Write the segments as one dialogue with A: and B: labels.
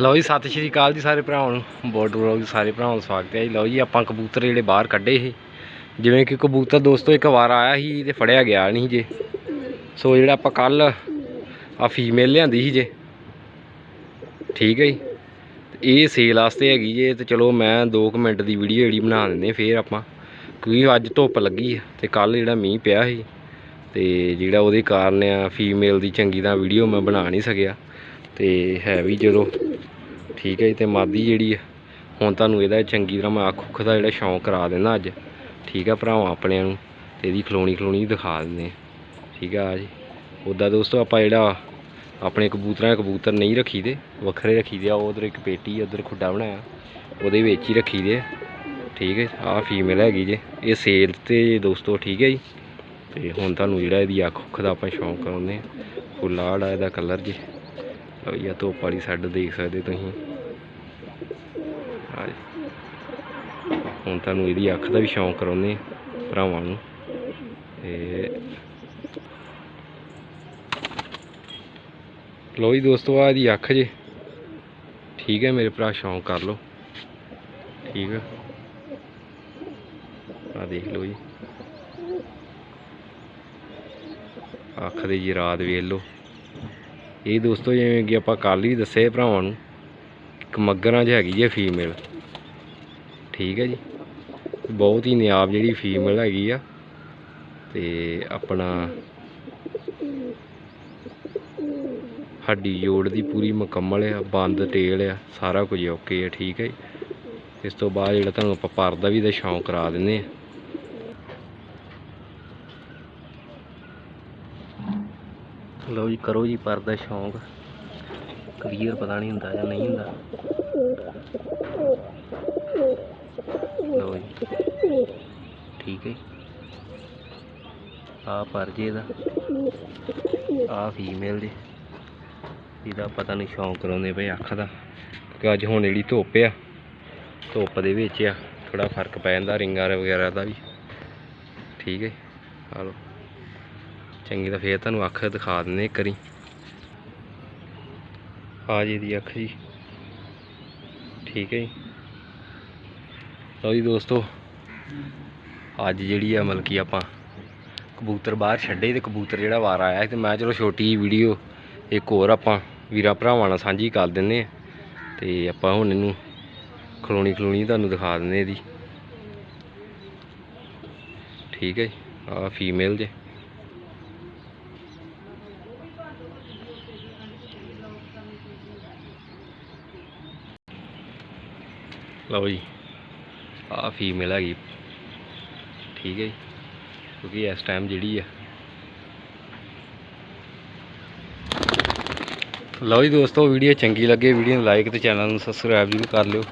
A: ਲਓ ਜੀ, ਸਤਿ ਸ਼੍ਰੀ ਅਕਾਲ ਜੀ ਸਾਰੇ ਭਰਾਵਾਂ ਨੂੰ। ਬੋਰਡ ਵਲੌਗ ਦੇ ਸਾਰੇ ਭਰਾਵਾਂ ਦਾ ਸਵਾਗਤ ਹੈ ਜੀ। ਲਓ ਜੀ, ਆਪਾਂ ਕਬੂਤਰ ਜਿਹੜੇ ਬਾਹਰ ਕੱਢੇ ਸੀ। ਜਿਵੇਂ ਕਿ ਕਬੂਤਰ ਦੋਸਤੋ, ਇੱਕ ਵਾਰ ਆਇਆ ਸੀ ਤੇ ਫੜਿਆ ਗਿਆ ਨਹੀਂ ਜੇ। ਸੋ ਜਿਹੜਾ ਆਪਾਂ ਕੱਲ ਆ ਫੀਮੇਲ ਲਿਆਂਦੀ ਸੀ ਜੇ। ਠੀਕ ਹੈ ਜੀ। ਤੇ ਇਹ ਸੇਲ ਵਾਸਤੇ ਹੈਗੀ ਜੇ ਤੇ ਚਲੋ ਮੈਂ 2 ਮਿੰਟ ਦੀ ਵੀਡੀਓ ਜਿਹੜੀ ਬਣਾ ਦਿੰਦੇ ਹਾਂ, ਫੇਰ ਆਪਾਂ। ਕਿਉਂਕਿ ਅੱਜ ਧੁੱਪ ਲੱਗੀ ਆ ਤੇ ਕੱਲ ਜਿਹੜਾ ਮੀਂਹ ਪਿਆ ਸੀ ਤੇ ਜਿਹੜਾ ਉਹਦੇ ਕਾਰਨ ਆ ਫੀਮੇਲ ਦੀ ਚੰਗੀ ਤਰ੍ਹਾਂ ਵੀਡੀਓ ਮੈਂ ਬਣਾ ਨਹੀਂ ਸਕਿਆ। ਤੇ ਹੈ ਵੀ ਜਦੋਂ ਠੀਕ ਹੈ ਜੀ, ਤੇ ਮਾਦੀ ਜਿਹੜੀ ਆ, ਹੁਣ ਤੁਹਾਨੂੰ ਇਹਦਾ ਚੰਗੀ ਤਰ੍ਹਾਂ ਮੈਂ ਅੱਖ ਉੱਖ ਦਾ ਜਿਹੜਾ ਸ਼ੌਂਕ ਕਰਾ ਦੇਣਾ ਅੱਜ। ਠੀਕ ਆ ਭਰਾਵਾਂ ਆਪਣਿਆਂ ਨੂੰ, ਤੇ ਇਹਦੀ ਖਲੋਣੀ ਖਲੋਣੀ ਦਿਖਾ ਦਿੰਦੇ ਠੀਕ ਆ ਜੀ। ਉੱਦਾਂ ਦੋਸਤੋ ਆਪਾਂ ਜਿਹੜਾ ਆਪਣੇ ਕਬੂਤਰਾਂ ਕਬੂਤਰ ਨਹੀਂ ਰੱਖੀਦੇ, ਵੱਖਰੇ ਰੱਖੀਦੇ ਆ ਉਧਰ ਇੱਕ ਪੇਟੀ ਉਧਰ ਖੁੱਡਾ ਬਣਾਇਆ। ਉਹਦੇ ਵਿੱਚ ਹੀ ਰੱਖੀਦੇ ਆ। ਠੀਕ ਹੈ, ਆਹ ਫੀਮੇਲ ਹੈਗੀ ਜੇ। ਇਹ ਸੇਲ ਤੇ ਦੋਸਤੋ ਠੀਕ ਹੈ ਜੀ। ਤੇ ਹੁਣ ਤੁਹਾਨੂੰ ਜਿਹੜਾ ਇਹਦੀ ਅੱਖ ਉੱਖ ਦਾ ਆਪਾਂ ਸ਼ੌਂਕ ਕਰਾਉਂਦੇ ਆ। ਫੁੱਲ ਆੜਾ ਇਹਦਾ ਕਲਰ ਜੀ। ਲਓ ਜੀ ਆਹ ਧੁੱਪ ਵਾਲੀ ਸਾਈਡ ਦੇਖ ਸਕਦੇ ਤੁਸੀਂ। ਆ ਜੀ ਹੁਣ ਤੁਹਾਨੂੰ ਇਹਦੀ ਅੱਖ ਦਾ ਵੀ ਸ਼ੌਂਕ ਕਰਾਉਂਦੇ ਭਰਾਵਾਂ ਨੂੰ। ਤੇ ਲਓ ਜੀ ਦੋਸਤੋ ਆ ਇਹਦੀ ਅੱਖ ਜੇ। ਠੀਕ ਹੈ ਮੇਰੇ ਭਰਾ, ਸ਼ੌਂਕ ਕਰ ਲਓ। ਠੀਕ ਹੈ ਆ ਦੇਖ ਲਓ ਜੀ। ਅੱਖ ਦੇ ਜੀ ਰਾਤ ਵੇਖ ਲਓ। ਇਹ ਦੋਸਤੋ, ਜਿਵੇਂ ਕਿ ਆਪਾਂ ਕੱਲ ਹੀ ਦੱਸਿਆ ਭਰਾਵਾਂ ਨੂੰ, ਇੱਕ ਮੱਗਰਾਂ 'ਚ ਹੈਗੀ ਜੇ ਫੀਮੇਲ। ਠੀਕ ਹੈ ਜੀ। ਬਹੁਤ ਹੀ ਨਿਆਬ ਜਿਹੜੀ ਫੀਮੇਲ ਹੈਗੀ ਆ। ਤੇ ਆਪਣਾ ਹੱਡੀ ਜੋੜ ਦੀ ਪੂਰੀ ਮੁਕੰਮਲ ਆ, ਬੰਦ ਟੇਲ ਆ, ਸਾਰਾ ਕੁਝ ਓਕੇ ਆ, ਠੀਕ ਹੈ ਜੀ। ਇਸ ਤੋਂ ਬਾਅਦ ਜਿਹੜਾ ਤੁਹਾਨੂੰ ਆਪਾਂ ਪਰਦਾ ਵੀ ਦਾ ਸ਼ੌਂਕ ਕਰਾ ਦਿੰਦੇ ਆ। ਲਓ ਜੀ, ਕਰੋ ਜੀ ਪਰਦਾ ਸ਼ੌਂਕ ਕਲੀਅਰ ਪਤਾ ਨਹੀਂ ਹੁੰਦਾ ਜਾਂ ਨਹੀਂ ਹੁੰਦਾ। ਲਓ ਜੀ ਠੀਕ ਹੈ। ਆ ਪਰ ਜੇ ਦਾ। ਆ ਫੀਮੇਲ ਜੀ ਇਹਦਾ ਪਤਾ ਨਹੀਂ ਸ਼ੌਂਕ ਕਰਾਉਂਦੇ ਪਏ ਅੱਖ ਦਾ। ਕਿ ਅੱਜ ਹੁਣ ਜਿਹੜੀ ਧੁੱਪ ਆ, ਧੁੱਪ ਦੇ ਵਿੱਚ ਆ ਥੋੜਾ ਫ਼ਰਕ ਪੈ ਜਾਂਦਾ ਰਿੰਗਾਂ ਵਗੈਰਾ ਦਾ ਵੀ। ਠੀਕ ਹੈ। ਆ ਲਓ। ਚੰਗੀ ਤਾਂ ਫੇਰ ਤੁਹਾਨੂੰ ਅੱਖ ਦਿਖਾ ਦਿੰਦੇ ਇੱਕ ਵਾਰੀ। ਆ ਜੀ ਦੀ ਅੱਖ ਜੀ। ਠੀਕ ਹੈ ਜੀ। ਲਓ ਜੀ ਦੋਸਤੋ, ਅੱਜ ਜਿਹੜੀ ਆ ਮਤਲਬ ਕਿ ਆਪਾਂ ਕਬੂਤਰ ਬਾਹਰ ਛੱਡੇ ਤੇ ਕਬੂਤਰ ਜਿਹੜਾ ਵਾਰ ਆਇਆ ਸੀ ਤੇ ਮੈਂ ਚਲੋ ਛੋਟੀ ਜਿਹੀ ਵੀਡੀਓ ਇੱਕ ਹੋਰ ਆਪਾਂ ਵੀਰਾਂ ਭਰਾਵਾਂ ਨਾਲ ਸਾਂਝੀ ਕਰ ਦਿੰਨੇ ਆ ਤੇ ਆਪਾਂ ਹੁਣ ਇਹਨੂੰ ਖਲੋਣੀ ਖਲੋਣੀ ਤੁਹਾਨੂੰ ਦਿਖਾ ਦਿੰਦੇ ਇਹਦੀ। ਠੀਕ ਹੈ ਆ ਫੀਮੇਲ ਜੇ। ਲਓ ਜੀ। ਆ ਫੀਮੇਲ ਹੈਗੀ। ਠੀਕ ਹੈ ਜੀ। ਕਿਉਂਕਿ ਇਸ ਟਾਈਮ ਜਿਹੜੀ ਆ। ਲਓ ਜੀ ਦੋਸਤੋ ਵੀਡੀਓ ਚੰਗੀ ਲੱਗੇ ਵੀਡੀਓ ਨੂੰ ਲਾਈਕ ਤੇ ਚੈਨਲ ਨੂੰ ਸਬਸਕ੍ਰਾਈਬ ਜ਼ਰੂਰ ਕਰ ਲਿਓ।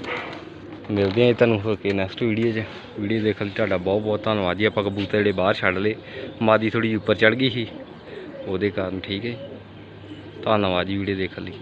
A: ਮਿਲਦੇ ਹਾਂ ਜੀ ਤੁਹਾਨੂੰ ਹੋ ਕੇ ਨੈਕਸਟ ਵੀਡੀਓ 'ਚ। ਵੀਡੀਓ ਦੇਖਣ ਲਈ ਤੁਹਾਡਾ ਬਹੁਤ ਬਹੁਤ ਧੰਨਵਾਦ ਜੀ। ਆਪਾਂ ਕਬੂਤਰ ਜਿਹੜੇ ਬਾਹਰ ਛੱਡ ਲਏ, ਮਾਦੀ ਥੋੜੀ ਉੱਪਰ ਚੜ ਗਈ ਸੀ। ਉਹਦੇ ਕਾਰਨ ਠੀਕ ਹੈ ਜੀ। ਧੰਨਵਾਦ ਜੀ ਵੀਡੀਓ ਦੇਖਣ ਲਈ।